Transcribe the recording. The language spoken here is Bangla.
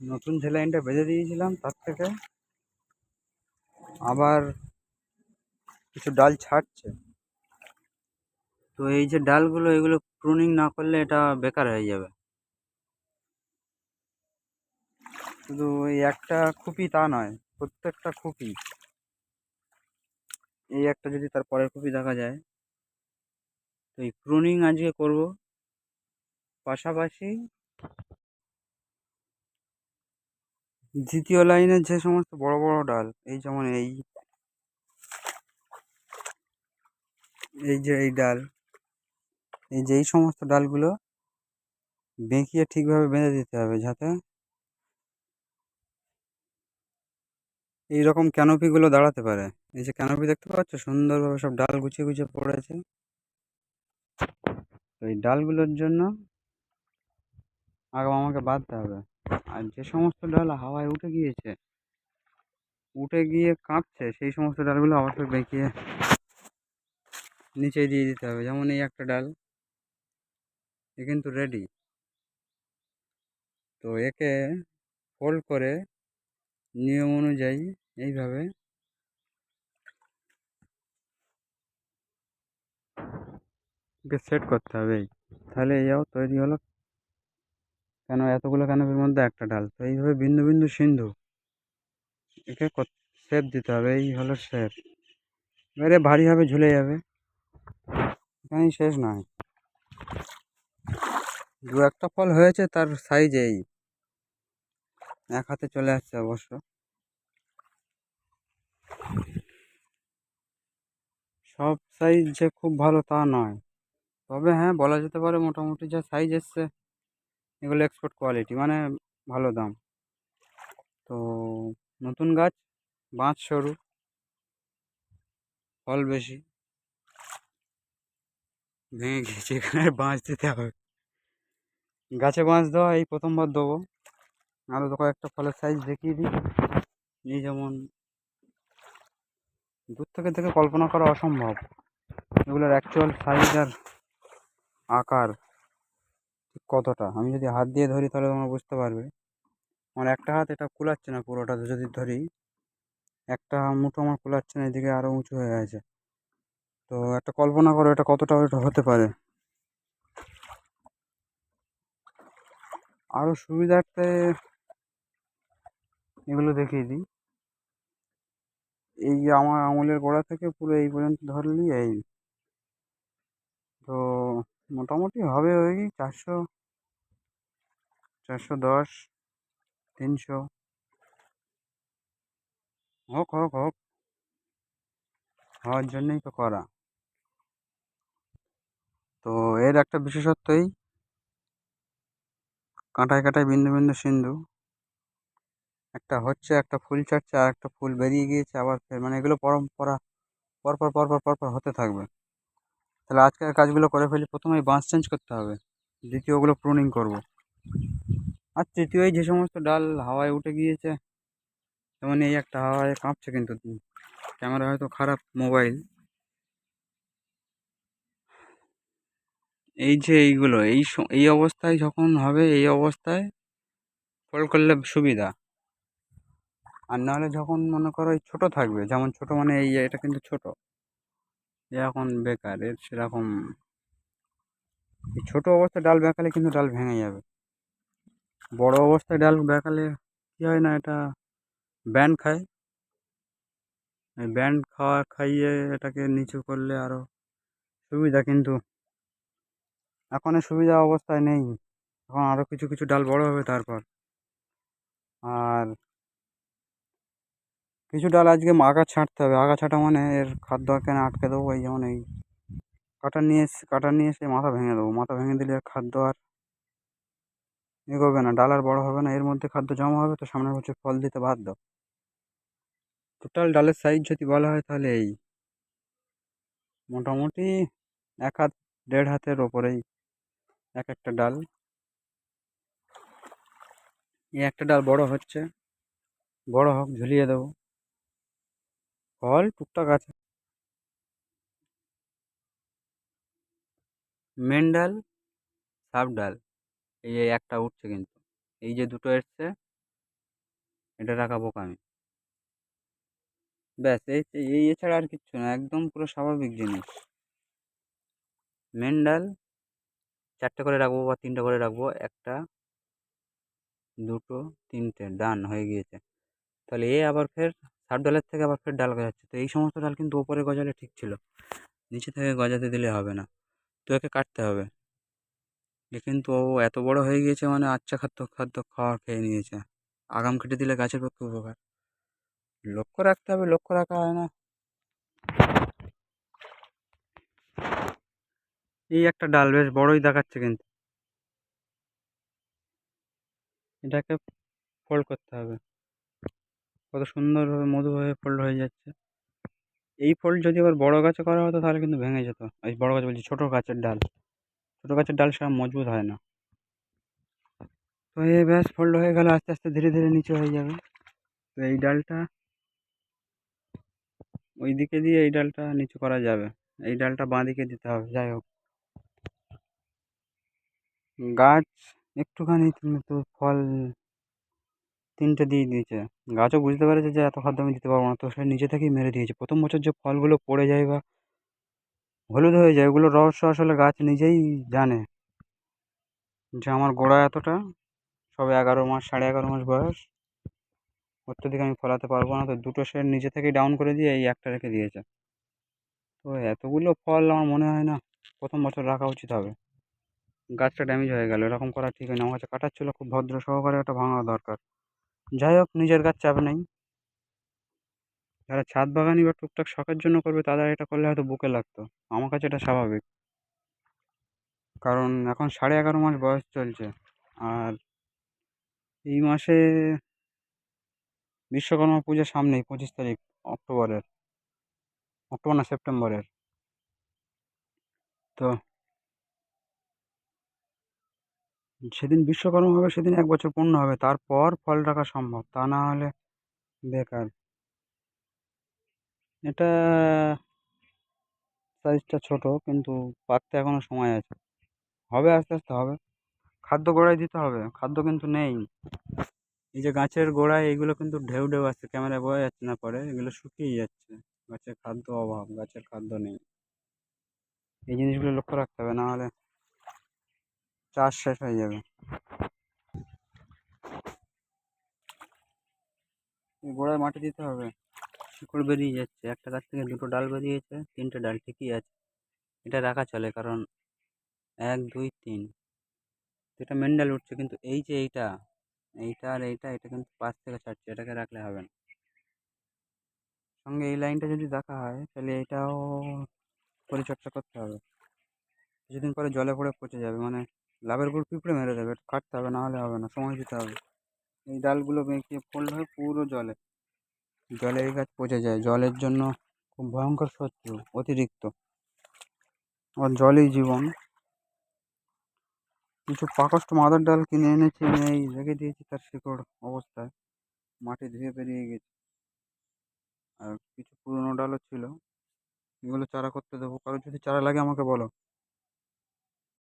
নতুন যে লাইনটা বেঁধে দিয়েছিলাম তার থেকে। আবার কিছু ডাল ছাড়ছে। তো এই যে ডালগুলো, এগুলো প্রুনিং না করলে এটা বেকার হয়ে যাবে। শুধু এই একটা খুপি তা নয়, প্রত্যেকটা খুপি। এই একটা যদি তার পরের খুপি দেখা যায়, তো এই প্রুনিং আজকে করব। পাশাপাশি দ্বিতীয় লাইনের যে সমস্ত বড় বড় ডাল, এই যেমন এই। এই যে এই ডাল, এই যে এই সমস্ত ডালগুলো বেঁকিয়ে ঠিকভাবে বেঁধে দিতে হবে যাতে এই রকম ক্যানোপিগুলো দাঁড়াতে পারে। এই যে ক্যানোপি দেখতে পাচ্ছ? সুন্দরভাবে সব ডাল গুছিয়ে গুছিয়ে পড়েছে তো এই ডালগুলোর জন্য আগে আমাকে বাঁধতে হবে। আর যে সমস্ত ডাল হাওয়ায় উঠে গিয়েছে, উঠে গিয়ে কাঁপছে, সেই সমস্ত ডালগুলো অবশ্যই বেঁকিয়ে নিচে দিয়ে দিতে হবে। যেমন এই একটা ডাল, এ কিন্তু রেডি তো একে ফোল্ড করে নিয়ম অনুযায়ী এইভাবে সেট করতে হবে। তাহলে এই যাও তৈরি হলো। কেন? এতগুলো ক্যানোপির মধ্যে একটা ডাল। তো এইভাবে বিন্দু বিন্দু সিন্ধু। একে শেপ দিতে হবে। এই হলো শেপ। এবারে ভারীভাবে ঝুলে যাবে। এখানেই শেষ নয়। দু একটা ফল হয়েছে, তার সাইজ এই। এক হাতে চলে আসছে অবশ্য। সব সাইজ যে খুব ভালো তা নয়। তবে হ্যাঁ বলা যেতে পারে মোটামুটি যা সাইজ এসছে এগুলো এক্সপোর্ট কোয়ালিটি মানে ভালো দাম। তো নতুন গাছ, বাঁশ সরু, ফল বেশি। ভেঙে গিয়েছে এখানে বাঁশ দিতে হবে। গাছে বাঁশ দেওয়া, এই প্রথমবার দেবো। আরও তো কয়েকটা ফলের সাইজ দেখিয়ে দিই। এই যেমন দূর থেকে থেকে কল্পনা করা অসম্ভব। এগুলোর অ্যাকচুয়াল সাইজ আর আকার। কতটা? আমি যদি হাত দিয়ে ধরি তাহলে তোমরা বুঝতে পারবে। আমার একটা হাত এটা কুলাচ্ছে না পুরোটা যদি ধরি, একটা মুঠো আমার কুলাচ্ছে না, এদিকে আরও উঁচু হয়ে গেছে। তো একটা কল্পনা করো এটা কতটা ওটা হতে পারে। আরও সুবিধার্থে এগুলো দেখিয়ে দিই। এই যে আমার আঙুলের গোড়া থেকে পুরো এই পর্যন্ত ধরলি, এই। তো মোটামুটি হবে ওই চারশো চারশো দশ, তিনশো। হোক হোক হোক। হওয়ার জন্যই তো করা। তো এর একটা বিশেষত্বই কাঁটায় কাঁটায় বিন্দু বিন্দু সিন্ধু। একটা হচ্ছে একটা ফুল ছাড়ছে, আর একটা ফুল বেরিয়ে গিয়েছে, আবার ফের মানে এগুলো পরম্পরা, পরপর পরপর পরপর হতে থাকবে। তাহলে আজকের কাজগুলো করে ফেলি, প্রথমেই বাঁশ চেঞ্জ করতে হবে দ্বিতীয়গুলো প্রুনিং করব। আর তৃতীয়ই যে সমস্ত ডাল হাওয়ায় উঠে গিয়েছে যেমন এই একটা হাওয়ায় কাঁপছে কিন্তু ক্যামেরা হয়তো খারাপ, মোবাইল। এই যে এইগুলো, এই এই অবস্থায় যখন হবে, এই অবস্থায় ফোল্ড করলে সুবিধা। আর নাহলে যখন মনে করো এই ছোটো থাকবে, যেমন ছোটো মানে এই এটা কিন্তু ছোটো। এখন বেকার, এর সেরকম। ছোটো অবস্থায় ডাল বেঁকালে কিন্তু ডাল ভেঙে যাবে। বড় অবস্থায় ডাল বেঁকালে কী হয় না, এটা ব্যান্ড খায়। এই ব্যান্ড খাওয়া খাইয়ে এটাকে নিচু করলে আরও সুবিধা, কিন্তু এখন সুবিধা অবস্থায় নেই। এখন আরও কিছু কিছু ডাল বড় হবে তারপর। আর কিছু ডাল আজকে আগা ছাঁটতে হবে। আগা ছাঁটা মানে এর খাদ্য কেন আটকে দেবো, এই যেমন এই কাটা নিয়ে কাটা নিয়ে এসে মাথা ভেঙে দেবো। মাথা ভেঙে দিলে খাদ্য আর এগোবে না, ডাল আর বড়ো হবে না, এর মধ্যে খাদ্য জমা হবে, তো সামনের বছর ফল দিতে বাধ্য। টোটাল ডালের সাইজ যদি বলা হয় তাহলে এই। মোটামুটি এক হাত, দেড় হাতের ওপরেই এক একটা ডাল। এই একটা ডাল বড় হচ্ছে, বড় হোক, ঝুলিয়ে দেবো। ফল টুকটাক আছে। মেন ডাল, সাব ডাল। এই যে একটা উঠছে কিন্তু। এই যে দুটো এসছে, এটা রাখা বোকামি ব্যাস, এই এই এছাড়া আর কিচ্ছু না, একদম পুরো স্বাভাবিক জিনিস। মেন ডাল, চারটে করে রাখব বা তিনটে করে রাখব, একটা, দুটো, তিনটে, ডান হয়ে গিয়েছে। তাহলে এ আবার ফের সাব ডালের থেকে আবার ফের ডাল গজাচ্ছে। তো এই সমস্ত ডাল কিন্তু ওপরে গজালে ঠিক ছিল, নিচে থেকে গজাতে দিলে হবে না। তো একে কাটতে হবে। এ কিন্তু ও এত বড় হয়ে গিয়েছে মানে আচ্ছা খাদ্য খাদ্য খাওয়া খেয়ে নিয়েছে। আগাম কেটে দিলে গাছের পক্ষে উপকার। লক্ষ্য রাখতে হবে, লক্ষ্য রাখা হয় না। এই একটা ডাল বেশ বড়ই দেখাচ্ছে কিন্তু। এটাকে ফোল্ড করতে হবে। কত সুন্দরভাবে মধুভাবে ফোল্ড হয়ে যাচ্ছে। এই ফোল্ড যদি আবার বড় গাছে করা হতো তাহলে কিন্তু ভেঙে যেত। এই বড় গাছ বলছি, ছোটো গাছের ডাল। ছোটো গাছের ডাল সেরকম মজবুত হয় না। তো এই ব্যাস ফোল্ড হয়ে গেলে, আস্তে আস্তে ধীরে ধীরে নিচে হয়ে যাবে। তো এই ডালটা ওই দিকে দিয়ে এই ডালটা নিচু করা যাবে। এই ডালটা বাঁ দিকে দিতে হবে, যাই হোক। গাছ একটুখানি তো ফল তিনটে দিয়ে দিয়েছে। গাছও বুঝতে পেরেছে যে এত খাদ্য আমি দিতে পারব না, তো সে নিজে থেকেই মেরে দিয়েছে। প্রথম বছর যে ফলগুলো পড়ে যায় বা হলুদ হয়ে যায় ওগুলোর রহস্য আসলে গাছ নিজেই জানে। যে আমার গোড়া এতটা, সবে এগারো মাস, সাড়ে এগারো মাস বয়স। অত্যধিক আমি ফলাতে পারব না, তো দুটো সে নিজে থেকেই ডাউন করে দিয়ে এই একটা রেখে দিয়েছে। তো এতগুলো ফল আমার মনে হয় না, প্রথম বছর রাখা উচিত হবে। গাছটা ড্যামেজ হয়ে গেল, এরকম করা ঠিক হয় না। আমার কাছে কাটার ছিল খুব ভদ্র সহকারে ওটা ভাঙা দরকার। যাই হোক, নিজের গাছ চাপ নেই। যারা ছাদ বাগানি বা টুকটাক শখের জন্য করবে তারা এটা করলে হয়তো বুকে লাগতো। আমার কাছে এটা স্বাভাবিক। কারণ এখন সাড়ে এগারো মাস বয়স চলছে। আর এই মাসে বিশ্বকর্মা পুজো সামনেই পঁচিশ তারিখ, অক্টোবরের। অক্টোবর না, সেপ্টেম্বরের। তো সেদিন বিশ্বকর্মা হবে, সেদিন এক বছর পূর্ণ হবে। তারপর ফল রাখা সম্ভব। তা না হলে বেকার। এটা সাইজটা ছোট, কিন্তু পাকতে এখনও সময় আছে। হবে আস্তে আস্তে, হবে। খাদ্য গোড়ায় দিতে হবে, খাদ্য কিন্তু নেই। এই যে গাছের গোড়ায় এইগুলো কিন্তু ঢেউ ঢেউ আসছে, ক্যামেরায় বোঝা যাচ্ছে না পরে, এগুলো শুকিয়ে যাচ্ছে। গাছের খাদ্য অভাব, গাছের খাদ্য নেই। এই জিনিসগুলো লক্ষ্য রাখতে হবে, নাহলে চাষ শেষ হয়ে যাবে। গোড়ায় মাটি দিতে হবে। শিকড় বেরিয়ে যাচ্ছে। একটা গাছ থেকে দুটো ডাল বেরিয়েছে, তিনটে ডাল ঠিকই আছে। এটা রাখা চলে কারণ এক, দুই, তিন। এটা মেন ডাল উঠছে কিন্তু এই যে এইটা এইটা আর এইটা, এটা কিন্তু পাশ থেকে ছাড়ছে, এটাকে রাখলে হবে না। সঙ্গে এই লাইনটা যদি দেখা হয়, তাহলে এটাও পরিচর্যা করতে হবে। কিছুদিন পরে জলে পড়ে পচে যাবে মানে লাভের গুড় পিঁপড়ে মেরে দেবে, কাটতে হবে, না হলে হবে না, সময় দিতে হবে। এই ডালগুলো বেঁকিয়ে ফোল্ড হয়ে পুরো জলে। জলে এই গাছ পচে যায়। জলের জন্য খুব ভয়ঙ্কর শত্রু, অতিরিক্ত। আর জলই জীবন। কিছু পাকষ্ট মাদার ডাল কিনে এনেছি এনে এই রেখে দিয়েছি তার শিকড় অবস্থায়। মাটি ধুয়ে বেরিয়ে গেছে। আর কিছু পুরনো ডালও ছিল। এগুলো চারা করতে দেবো। কারোর যদি চারা লাগে আমাকে বলো।